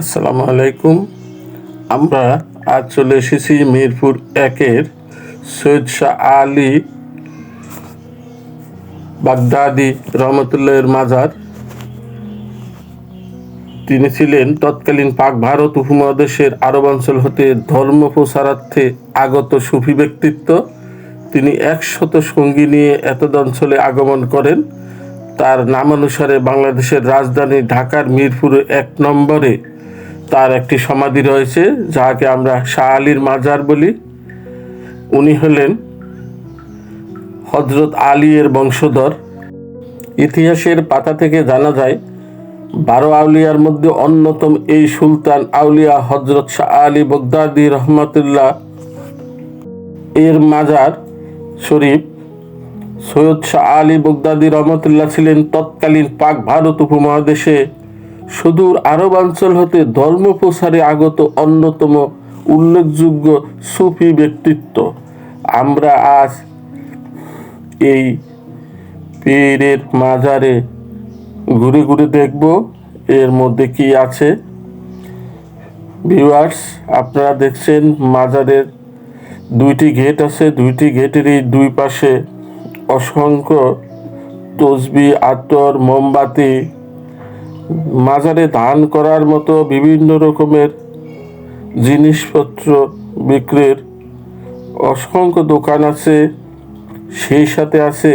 আসসালামু আলাইকুম। আমরা আজ চলে এসেছি মিরপুর একের সৈয়দ শাহ আলী বাগদাদি রহমতুল্লাহের মাজার। তিনি ছিলেন তৎকালীন পাক ভারত উপমহাদেশের আরব অঞ্চল হতে ধর্ম প্রসারার্থে আগত সুফি ব্যক্তিত্ব। তিনি একশত সঙ্গী নিয়ে এতদ অঞ্চলে আগমন করেন। তার নামানুসারে বাংলাদেশের রাজধানী ঢাকার মিরপুরে এক নম্বরে তার একটি সমাধি রয়েছে, যাকে আমরা শাহ আলীর মাজার বলি। উনি হলেন হজরত আলী এর বংশধর। ইতিহাসের পাতা থেকে জানা যায়, বারো আউলিয়ার মধ্যে অন্যতম এই সুলতান আউলিয়া হজরত শাহ আলী বগদাদি রহমতুল্লাহ। এর মাজার শরীফ সৈয়দ শাহ আলী বগদাদি রহমতুল্লাহ ছিলেন তৎকালীন পাক ভারত উপমহাদেশে সুদূর আরব অঞ্চল হতে ধর্ম প্রসারে আগত অন্যতম উল্লেখযোগ্য সুফি ব্যক্তিত্ব। আমরা আজ এই পীরের মাজারে ঘুরে ঘুরে দেখব। এর মধ্যে কি আছে? ভিউয়ার্স, আপনারা দেখছেন মাজারের দুইটি গেট আছে। দুইটি গেটেরই দুই পাশে অসংখ্য তসবি আতর, মোমবাতি মাজারে দান করার মতো বিভিন্ন রকমের জিনিসপত্র বিক্রির অসংখ্য দোকান আছে, সেই সাথে আছে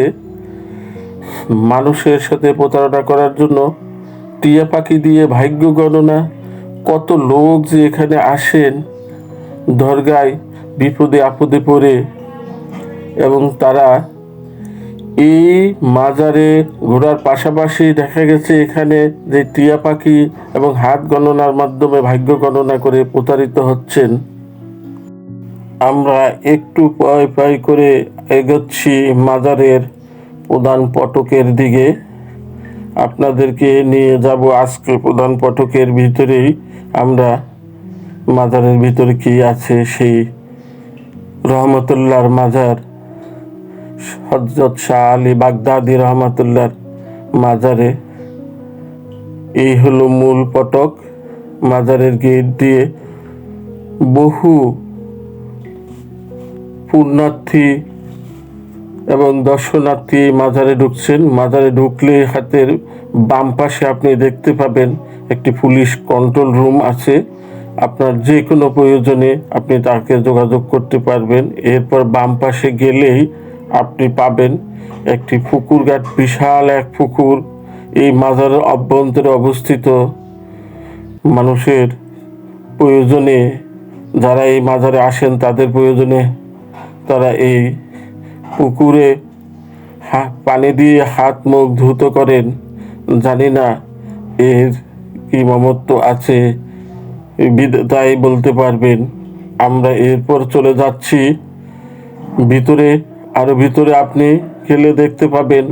মানুষের সাথে প্রতারণা করার জন্য টিয়া পাখি দিয়ে ভাগ্য গণনা। কত লোক যে এখানে আসেন, দরগায় বিপদে আপদে পড়ে, এবং তারা এই মাজারে ঘোরার পাশাপাশি দেখা গেছে এখানে যে টিয়া পাখি এবং হাত গণনার মাধ্যমে ভাগ্য গণনা করে প্রতারিত হচ্ছেন। আমরা একটু পাই পাই করে এগোচ্ছি মাজারের প্রধান পটকের দিকে। আপনাদেরকে নিয়ে যাব আজকে প্রধান পটকের ভিতরেই। আমরা মাজারের ভিতরে কি আছে সেই রহমতুল্লাহর মাজার। হজরত শাহ আলী বাগদাদি রহমতুল্লাহর মাজারে। এই হলো মূল পটক। মাজারের গেট দিয়ে বহু পুণ্যার্থী এবং দর্শনার্থী মাজারে ঢুকছেন। মাজারে ঢুকলে হাতের বাম পাশে আপনি দেখতে পাবেন একটি পুলিশ কন্ট্রোল রুম আছে। আপনার যে কোনো প্রয়োজনে আপনি তাকে যোগাযোগ করতে পারবেন। এরপর বাম পাশে গেলেই আপনি পাবেন একটি পুকুর ঘাট, বিশাল এক পুকুর। এই মাজারের অভ্যন্তরে অবস্থিত মানুষের প্রয়োজনে যারা এই মাজারে আসেন, তাদের প্রয়োজনে তারা এই পুকুরে পানি দিয়ে হাত মুখ ধুত করেন। জানি না এর কি মমত্ব আছে তাই বলতে পারবেন। আমরা এরপর চলে যাচ্ছি ভিতরে। আরও ভিতরে আপনি গেলে দেখতে পাবেন,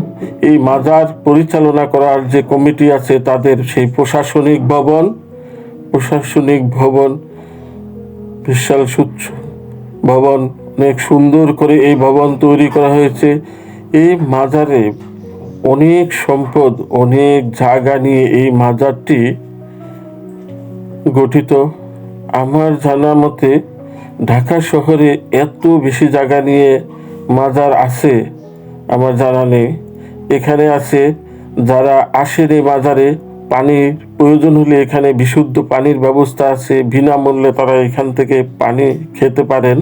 এই মাজার পরিচালনা করার যে কমিটি আছে তাদের সেই প্রশাসনিক ভবন। প্রশাসনিক ভবন, বিশাল সুচ্ছ ভবন, অনেক সুন্দর করে এই ভবন তৈরি করা হয়েছে। এই মাজারে অনেক সম্পদ, অনেক জায়গা নিয়ে এই মাজারটি গঠিত। আমার জানা মতে ঢাকা শহরে এত বেশি জায়গা নিয়ে মাজার আছে, আমার জানা নেই। এখানে আছে, যারা আসেন এই মাজারে, পানির প্রয়োজন হলে এখানে বিশুদ্ধ পানির ব্যবস্থা আছে, বিনামূল্যে তারা এখান থেকে পানি খেতে পারেন।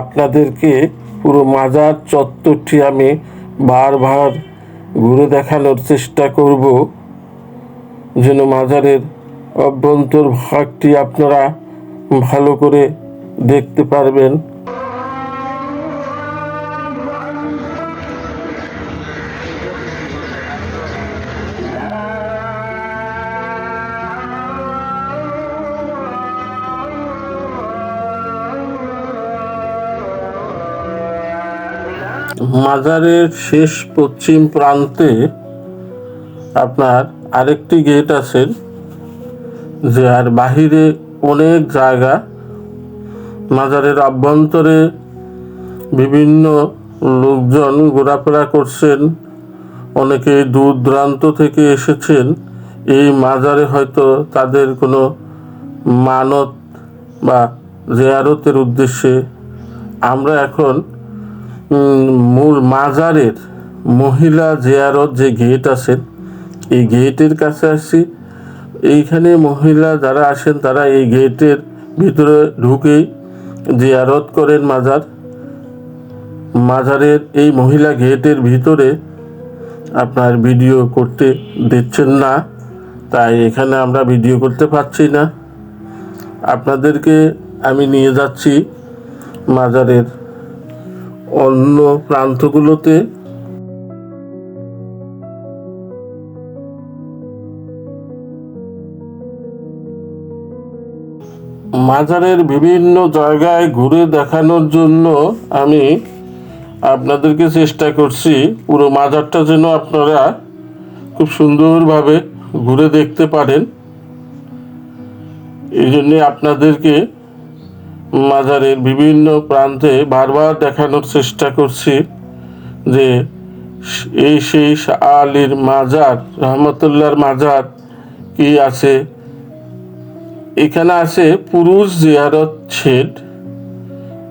আপনাদেরকে পুরো মাজার চত্বরটি আমি বারবার ঘুরে দেখানোর চেষ্টা করব, যেন মাজারের অভ্যন্তর ভাগটি আপনারা ভালো করে দেখতে পারবেন। মাজারের শেষ পশ্চিম প্রান্তে আপনার আরেকটি গেট আছে। যে আর বাহিরে অনেক জায়গা, মাজারের অভ্যন্তরে বিভিন্ন লোকজন ঘোরাফেরা করছেন অনেকে দূর দূরান্ত থেকে এসেছেন। এই মাজারে হয়তো তাদের কোনো মানত বা জেয়ারতের উদ্দেশ্যে। আমরা এখন মূল মাজারের মহিলা জেয়ারত যে গেট আছে এই গেটের কাছে আসছি। এইখানে মহিলা যারা আসেন, তারা এই গেটের ভিতরে ঢুকেই জিয়ারত করেন মাজার। মাজারের এই মহিলা গেটের ভিতরে আপনার ভিডিও করতে দিচ্ছেন না, তাই এখানে আমরা ভিডিও করতে পারছি না। আপনাদেরকে আমি নিয়ে যাচ্ছি মাজারের অন্য প্রান্তগুলোতে। মাজারের বিভিন্ন জায়গায় ঘুরে দেখানোর জন্য আমি আপনাদেরকে চেষ্টা করছি পুরো মাজারটা যেন আপনারা খুব সুন্দরভাবে ঘুরে দেখতে পারেন। এই জন্যে আপনাদেরকে মাজারের বিভিন্ন প্রান্তে বারবার দেখানোর চেষ্টা করছি যে এই সেই আলীর মাজার, রহমতুল্লাহর মাজার কি আছে? এখানে আছে পুরুষ জিয়ারত শেড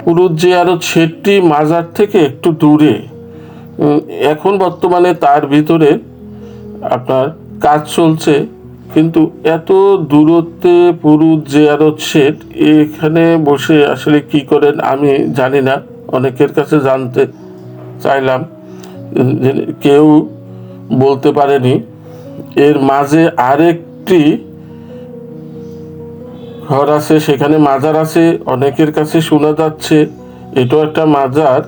পুরুষ জিয়ারত শেডটি মাজার থেকে একটু দূরে। এখন বর্তমানে তার ভিতরে আপনার কাজ চলছে, কিন্তু এত দূরত্বে পুরুষ জিয়ারত শেড এখানে বসে আসলে কি করেন আমি জানি না। অনেকের কাছে জানতে চাইলাম কেউ বলতে পারেনি। এর মাঝে আরেকটি ঘর আছে, সেখানে মাজার আছে, অনেকের কাছে শোনা যাচ্ছে, এটাও একটা মাজার,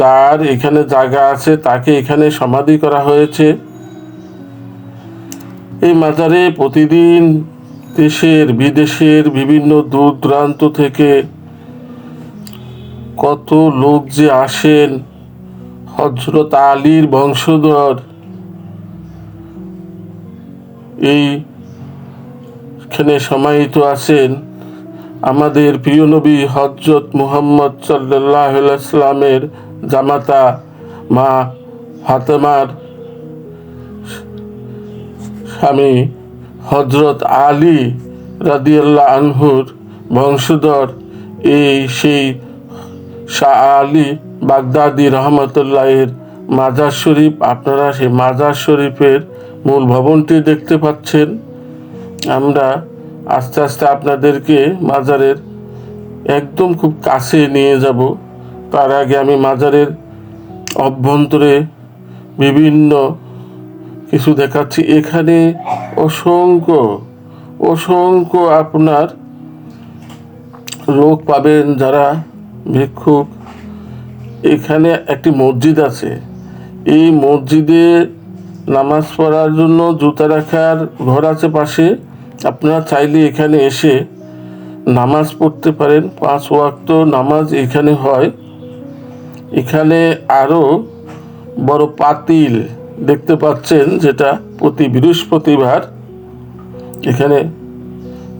যার এখানে জায়গা আছে, তাকে এখানে সমাধি করা হয়েছে। এই মাজারে প্রতিদিন দেশের, বিদেশের বিভিন্ন দূর দূরান্ত থেকে কত লোক যে আসেন হজরত আলীর বংশধর, এই এখানে সমাহিত আছেন আমাদের প্রিয় নবী হজরত মুহাম্মদ সাল্লাহ জামাতা মা ফাতেমার স্বামী হজরত আলী রাদিয়াল্লাহ আনহুর বংশধর। এই সেই শাহ আলী বাগদাদি রহমতুল্লাহের মাজার শরীফ, আপনারা সেই মাজার শরীফের মূল ভবনটি দেখতে পাচ্ছেন। আমরা আস্তে আস্তে আপনাদেরকে মাজারের একদম খুব কাছে নিয়ে যাব। তার আগে আমি মাজারের অভ্যন্তরে বিভিন্ন কিছু দেখাচ্ছি। এখানে অসংখ্য অসংখ্য আপনার লোক পাবেন যারা ভিক্ষুক। এখানে একটি মসজিদ আছে। এই মসজিদে নামাজ পড়ার জন্য জুতা রাখার ঘর আছে পাশে। আপনারা চাইলে এখানে এসে নামাজ পড়তে পারেন। পাঁচ ওয়াক্ত নামাজ এখানে হয়। এখানে আরও বড় পাতিল দেখতে পাচ্ছেন, যেটা প্রতি বৃহস্পতিবার এখানে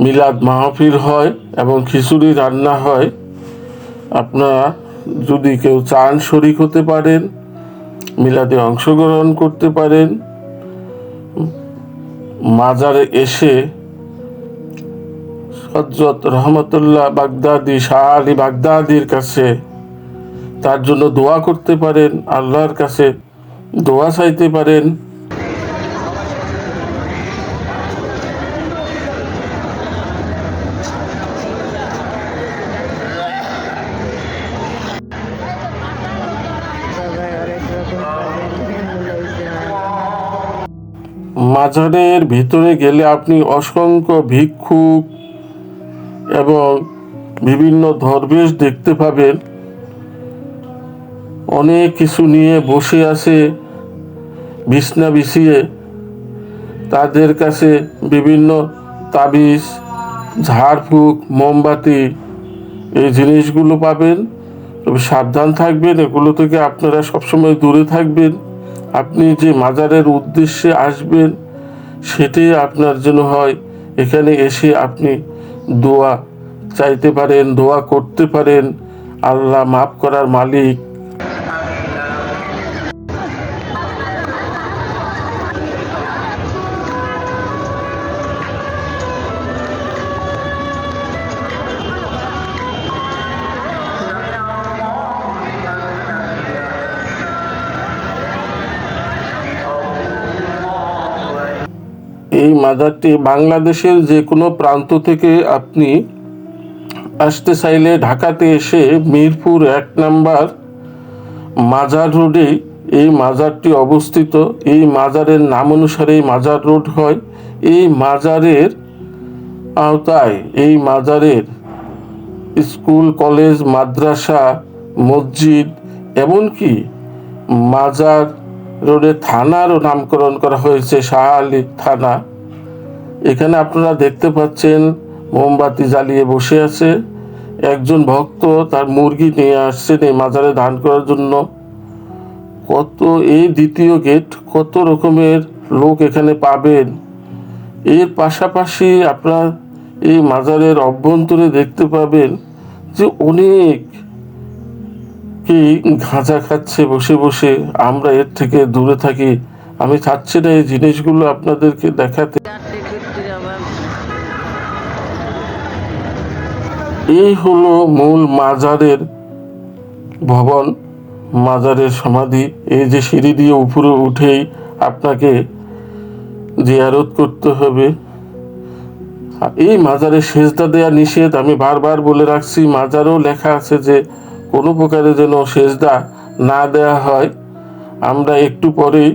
মিলাদ মাহফিল হয় এবং খিচুড়ি রান্না হয়। আপনারা যদি কেউ চান শরিক হতে পারেন, মিলাদে অংশগ্রহণ করতে পারেন। মাজারে এসে হজরত রহমতুল্লাহ বাগদাদি, শাহ আলী বাগদাদির কাছে তার জন্য দোয়া করতে পারেন, আল্লাহর কাছে দোয়া চাইতে পারেন। মাজারের ভিতরে গেলে আপনি অসংখ্য ভিক্ষুক এবং বিভিন্ন ধর্মেশ দেখতে পাবেন। অনেক কিছু নিয়ে বসে আছে, বিছনা বিছিয়ে। তাদের কাছে বিভিন্ন তাবিজ, ঝাড়ফুঁক, মোমবাতি, এই জিনিসগুলো পাবেন। তবে সাবধান থাকবেন, এগুলো থেকে আপনারা সবসময় দূরে থাকবেন। আপনি যে মাজারের উদ্দেশ্যে আসবেন সেটাই আপনার জন্য হয়। এখানে এসে আপনি দোয়া চাইতে পারেন দোয়া করতে পারেন। আল্লাহ মাফ করার মালিক। মাজারটি বাংলাদেশের যে কোনো প্রান্ত থেকে আপনি আসতে চাইলে ঢাকাতে এসে মিরপুর এক নাম্বার মাজার রোডে এই মাজারটি অবস্থিত। এই মাজারের নাম অনুসারে এই মাজার রোড হয়। এই মাজারের আওতায় এই মাজারের স্কুল, কলেজ, মাদ্রাসা, মসজিদ এমনকি মাজার রোডে থানারও নামকরণ করা হয়েছে, শাহ আলী থানা। এখানে আপনারা দেখতে পাচ্ছেন মোমবাতি জ্বালিয়ে বসে আছে। একজন ভক্ত তার মুরগি নিয়ে আসছেন এই মাজারে দান করার জন্য। কত এই দ্বিতীয় গেট, কত রকমের লোক এখানে পাবেন। এর পাশাপাশি আপনার এই মাজারের অভ্যন্তরে দেখতে পাবেন যে অনেক কি গাঁজা খাচ্ছে বসে বসে। আমরা এর থেকে দূরে থাকি। আমি চাচ্ছি না এই জিনিসগুলো আপনাদেরকে দেখাতে। এই হলো মূল মাজারের ভবন, মাজারের সমাধি। এই যে সিঁড়ি দিয়ে উপরে উঠেই আপনাকে জিয়ারত করতে হবে। এই মাজারে সেজদা দেয়া নিষেধ আমি বারবার বলে রাখছি, মাজারেও লেখা আছে যে কোনো প্রকারে যেন সেজদা না দেয়া হয়। আমরা একটু পরেই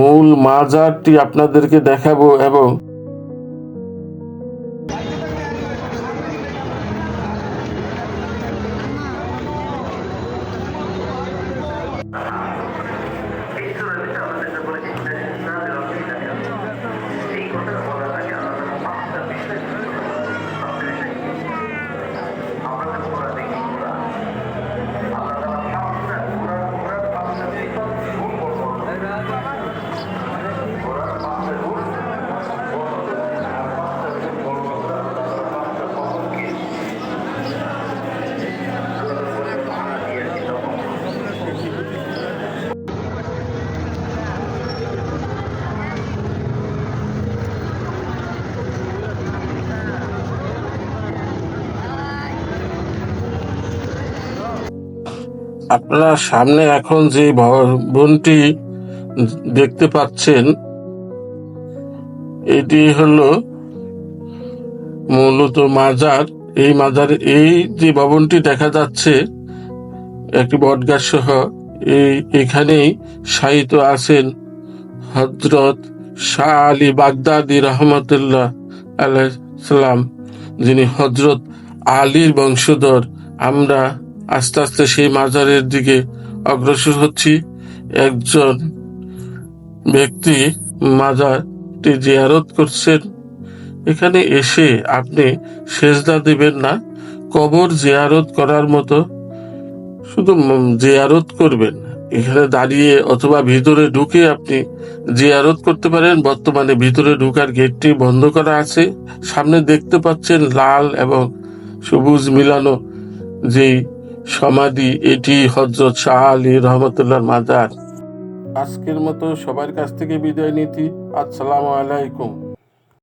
মূল মাজারটি আপনাদেরকে দেখাবো এবং আপনারা সামনে এখন যে ভবনটি দেখতে পাচ্ছেন, এটি হলো মূলত মাজার। এই মাজার এই যে ভবনটি দেখা যাচ্ছে, একটি বটগাছ সহ এই এখানেই শায়িত আছেন হজরত শাহ আলী বাগদাদি রহমতুল্লাহ আলাইসালাম যিনি হজরত আলীর বংশধর। আমরা আস্তে আস্তে সেই মাজারের দিকে অগ্রসর হচ্ছি। একজন ব্যক্তি মাজারটি জিয়ারত করছেন। এখানে এসে আপনি সেজদা দিবেন না, কবর জিয়ারত করার মতো। শুধু জিয়ারত করবেন। এখানে দাঁড়িয়ে অথবা ভিতরে ঢুকে আপনি জিয়ারত করতে পারেন। বর্তমানে ভিতরে ঢুকার গেটটি বন্ধ করা আছে। সামনে দেখতে পাচ্ছেন লাল এবং সবুজ মিলানো যেই সমাধি, এটি হজরত শাহ আলী রহমতুল্লাহ মাজার। আজকের মতো সবার কাছ থেকে বিদায় নিতি আসসালামু আলাইকুম।